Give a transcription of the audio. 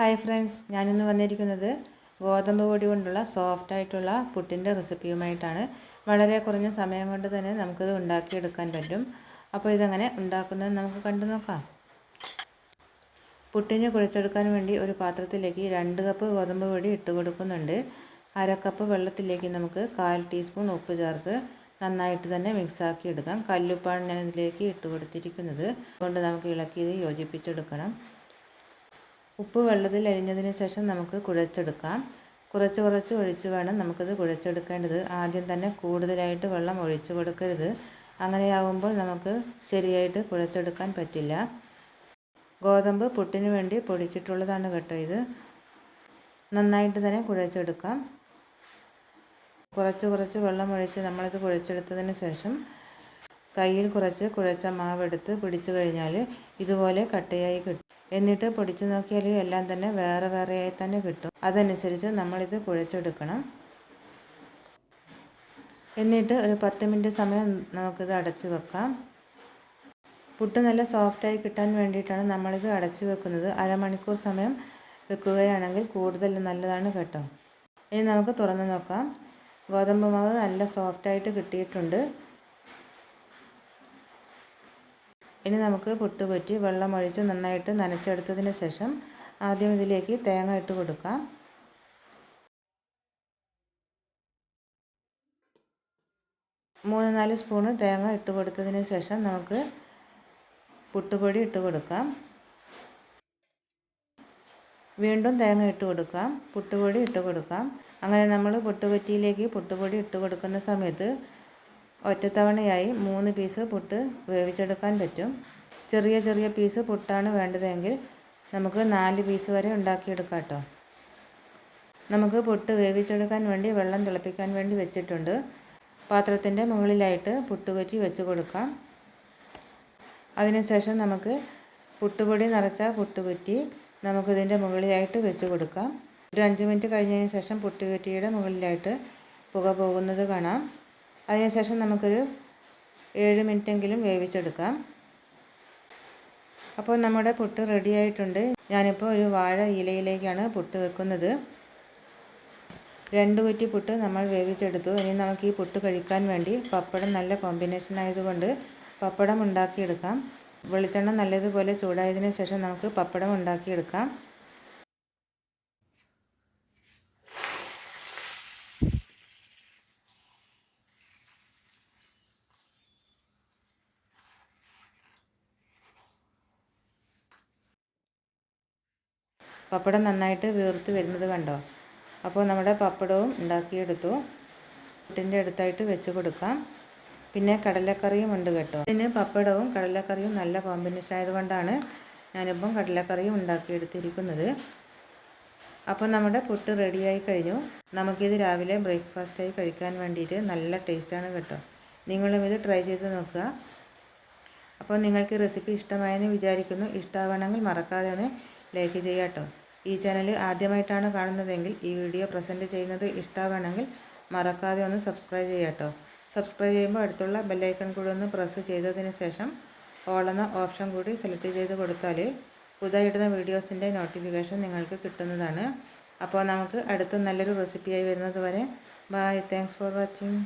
Hi friends ഞാനിന്ന് വന്നിരിക്കുന്നത് ഗോതമ്പ് പൊടി കൊണ്ടുള്ള സോഫ്റ്റ് ആയിട്ടുള്ള പുട്ടിന്റെ റെസിപ്പിയുമായിട്ടാണ്. വളരെ കുറഞ്ഞ സമയം കൊണ്ട് തന്നെ നമുക്കിത് ഉണ്ടാക്കിയെടുക്കാൻ പറ്റും. അപ്പോൾ ഇതെങ്ങനെ ഉണ്ടാക്കുന്നത് നമുക്ക് കണ്ടു നോക്കാം. പുട്ടിന് കുഴച്ചെടുക്കാൻ വേണ്ടി ഒരു പാത്രത്തിലേക്ക് രണ്ട് കപ്പ് ഗോതമ്പ് പൊടി ഇട്ട് കൊടുക്കുന്നുണ്ട്. അര കപ്പ് വെള്ളത്തിലേക്ക് നമുക്ക് കാൽ ടീസ്പൂൺ ഉപ്പ് ചേർത്ത് നന്നായിട്ട് തന്നെ മിക്സാക്കി എടുക്കാം. കല്ലുപ്പാണ് ഞാൻ ഇതിലേക്ക് ഇട്ട് കൊടുത്തിരിക്കുന്നത്. അതുകൊണ്ട് നമുക്ക് ഇളക്കി ഇത് യോജിപ്പിച്ചെടുക്കണം. ഉപ്പ് വെള്ളത്തിൽ അരിഞ്ഞതിന് ശേഷം നമുക്ക് കുഴച്ചെടുക്കാം. കുറച്ച് കുറച്ച് ഒഴിച്ച് വേണം നമുക്കിത് കുഴച്ചെടുക്കേണ്ടത്. ആദ്യം തന്നെ കൂടുതലായിട്ട് വെള്ളം ഒഴിച്ചു കൊടുക്കരുത്. അങ്ങനെയാകുമ്പോൾ നമുക്ക് ശരിയായിട്ട് കുഴച്ചെടുക്കാൻ പറ്റില്ല. ഗോതമ്പ് പുട്ടിന് വേണ്ടി പൊടിച്ചിട്ടുള്ളതാണ് കേട്ടോ ഇത്. നന്നായിട്ട് തന്നെ കുഴച്ചെടുക്കാം. കുറച്ച് കുറച്ച് വെള്ളം ഒഴിച്ച് നമ്മളിത് കുഴച്ചെടുത്തതിന് ശേഷം കയ്യിൽ കുറച്ച് കുഴച്ച മാവെടുത്ത് പിടിച്ചു കഴിഞ്ഞാൽ ഇതുപോലെ കട്ടയായി കിട്ടും. എന്നിട്ട് പൊടിച്ചു നോക്കിയാൽ എല്ലാം തന്നെ വേറെ വേറെയായി തന്നെ കിട്ടും. അതനുസരിച്ച് നമ്മളിത് കുഴച്ചെടുക്കണം. എന്നിട്ട് ഒരു പത്ത് മിനിറ്റ് സമയം നമുക്കിത് അടച്ചു വെക്കാം. പുട്ട് നല്ല സോഫ്റ്റായി കിട്ടാൻ വേണ്ടിയിട്ടാണ് നമ്മളിത് അടച്ചു വെക്കുന്നത്. അരമണിക്കൂർ സമയം വെക്കുകയാണെങ്കിൽ കൂടുതൽ നല്ലതാണ് കേട്ടോ. ഇനി നമുക്ക് തുറന്നു നോക്കാം. ഗോതമ്പ് മാവ് നല്ല സോഫ്റ്റായിട്ട് കിട്ടിയിട്ടുണ്ട്. ഇനി നമുക്ക് പുട്ട് കുറ്റി വെള്ളമൊഴിച്ച് നന്നായിട്ട് നനച്ചെടുത്തതിന് ശേഷം ആദ്യം ഇതിലേക്ക് തേങ്ങ ഇട്ട് കൊടുക്കാം. മൂന്ന് നാല് സ്പൂണ് തേങ്ങ ഇട്ട് കൊടുത്തതിന് ശേഷം നമുക്ക് പുട്ടുപൊടി ഇട്ട് കൊടുക്കാം. വീണ്ടും തേങ്ങ ഇട്ട് കൊടുക്കാം. പുട്ടുപൊടി ഇട്ട് കൊടുക്കാം. അങ്ങനെ നമ്മൾ പുട്ടുകുറ്റിയിലേക്ക് പുട്ടുപൊടി ഇട്ട് കൊടുക്കുന്ന സമയത്ത് ഒറ്റത്തവണയായി മൂന്ന് പീസ് പുട്ട് വേവിച്ചെടുക്കാൻ പറ്റും. ചെറിയ ചെറിയ പീസ് പുട്ടാണ് വേണ്ടതെങ്കിൽ നമുക്ക് നാല് പീസ് വരെ ഉണ്ടാക്കിയെടുക്കാം കേട്ടോ നമുക്ക് പുട്ട് വേവിച്ചെടുക്കാൻ വേണ്ടി വെള്ളം തിളപ്പിക്കാൻ വേണ്ടി വെച്ചിട്ടുണ്ട്. പാത്രത്തിന്റെ മുകളിലായിട്ട് പുട്ടുകുറ്റി വെച്ച് കൊടുക്കാം. അതിനുശേഷം നമുക്ക് പുട്ടുപൊടി നിറച്ച പുട്ടുകുറ്റി നമുക്കിതിന്റെ മുകളിലായിട്ട് വെച്ച് കൊടുക്കാം. ഒരു അഞ്ച് മിനിറ്റ് കഴിഞ്ഞതിന് ശേഷം പുട്ടുകുറ്റിയുടെ മുകളിലായിട്ട് പുക പോകുന്നത് കാണാം. അതിനുശേഷം നമുക്കൊരു ഏഴ് മിനിറ്റെങ്കിലും വേവിച്ചെടുക്കാം. അപ്പോൾ നമ്മുടെ പുട്ട് റെഡി ആയിട്ടുണ്ട്. ഞാനിപ്പോൾ ഒരു വാഴ ഇലയിലേക്കാണ് പുട്ട് വെക്കുന്നത്. രണ്ട് കുറ്റി പുട്ട് നമ്മൾ വേവിച്ചെടുത്തു. ഇനി നമുക്ക് ഈ പുട്ട് കഴിക്കാൻ വേണ്ടി പപ്പടം നല്ല കോമ്പിനേഷൻ ആയതുകൊണ്ട് പപ്പടം ഉണ്ടാക്കിയെടുക്കാം. വെളിച്ചെണ്ണ നല്ലതുപോലെ ചൂടായതിനു ശേഷം നമുക്ക് പപ്പടം ഉണ്ടാക്കിയെടുക്കാം. പപ്പടം നന്നായിട്ട് വീർത്ത് വരുന്നത് കണ്ടോ? അപ്പോൾ നമ്മുടെ പപ്പടവും ഉണ്ടാക്കിയെടുത്തു. പുട്ടിന്റെ അടുത്തായിട്ട് വെച്ച് കൊടുക്കാം. പിന്നെ കടലക്കറിയും ഉണ്ട് കേട്ടോ. ഇതിന് പപ്പടവും കടലക്കറിയും നല്ല കോമ്പിനേഷൻ ആയതുകൊണ്ടാണ് ഞാനിപ്പം കടലക്കറിയും ഉണ്ടാക്കിയെടുത്തിരിക്കുന്നത്. അപ്പോൾ നമ്മുടെ പുട്ട് റെഡിയായി കഴിഞ്ഞു. നമുക്കിത് രാവിലെ ബ്രേക്ക്ഫാസ്റ്റായി കഴിക്കാൻ വേണ്ടിയിട്ട് നല്ല ടേസ്റ്റാണ് കേട്ടോ. നിങ്ങളും ഇത് ട്രൈ ചെയ്ത് നോക്കുക. അപ്പോൾ നിങ്ങൾക്ക് റെസിപ്പി ഇഷ്ടമായെന്ന് വിചാരിക്കുന്നു. ഇഷ്ടമാവണമെങ്കിൽ മറക്കാതെ ഒന്ന് ലൈക്ക് ചെയ്യാം കേട്ടോ. ഈ ചാനൽ ആദ്യമായിട്ടാണ് കാണുന്നതെങ്കിൽ ഈ വീഡിയോ പ്രസന്റ് ചെയ്യുന്നത് ഇഷ്ടമാണെങ്കിൽ മറക്കാതെ ഒന്ന് സബ്സ്ക്രൈബ് ചെയ്യാട്ടോ. സബ്സ്ക്രൈബ് ചെയ്യുമ്പോൾ അടുത്തുള്ള ബെല്ലൈക്കൺ കൂടി ഒന്ന് പ്രസ് ചെയ്തതിന് ശേഷം ഓൾ എന്ന ഓപ്ഷൻ കൂടി സെലക്ട് ചെയ്ത് കൊടുത്താൽ പുതുതായിടുന്ന വീഡിയോസിന്റെ നോട്ടിഫിക്കേഷൻ നിങ്ങൾക്ക് കിട്ടുന്നതാണ്. അപ്പോൾ നമുക്ക് അടുത്ത നല്ലൊരു റെസിപ്പിയായി വരുന്നത് വരെ. Bye thanks for watching